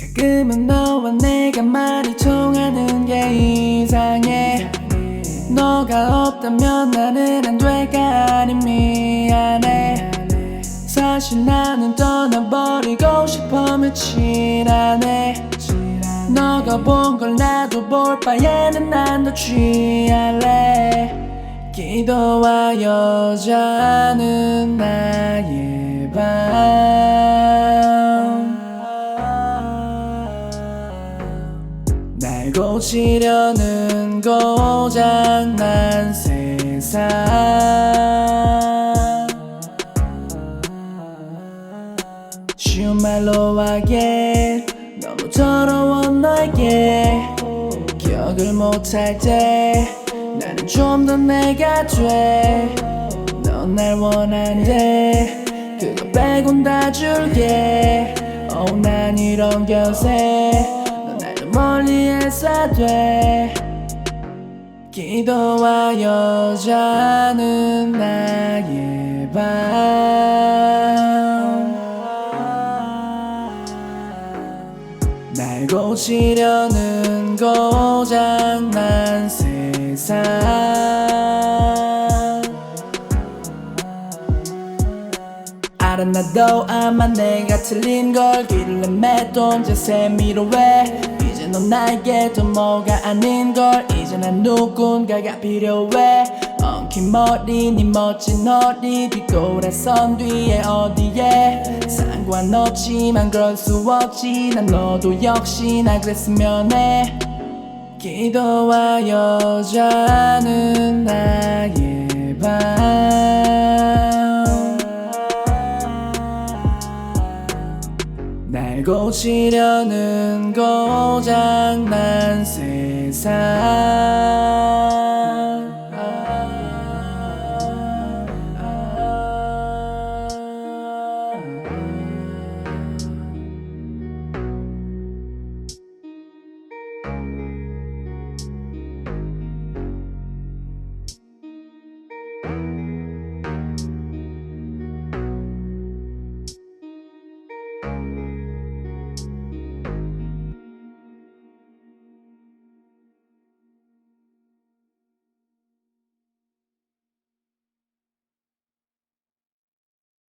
가끔은 너와 내가 말이 통하는 게 이상해. 너가 없다면 나는 안 될까? 아니 미안해. 사실 나는 떠나버리고 싶어 며칠 안에 너가 본 걸 나도 볼 바에는 난더 취할래 기도와 여자는 나의 밤날 고치려는 고장난 세상. 쉬운 말로 하기에 너무 더러운 너에게 기억을 못할 때 좀 더 내가 돼넌 날 원하는데 그거 빼곤 다 줄게. oh, 난 이런 것에 넌날좀 멀리해서 돼. 기도와 여자는 나의 밤날 고치려는 고장 난 세상. 알아 나도 아마 내가 틀린 걸 길을 내매던 제 세 미로 왜 이제 넌 나에게 더 뭐가 아닌 걸. 이제 난 누군가가 필요해. 엉킨 머리 네 멋진 허리 뒤돌아선 뒤에 어디에? 상관없지만 그럴 수 없지. 난 너도 역시 나 그랬으면 해 기도와 여자는 나의 밤날 고치려는 고장난 세상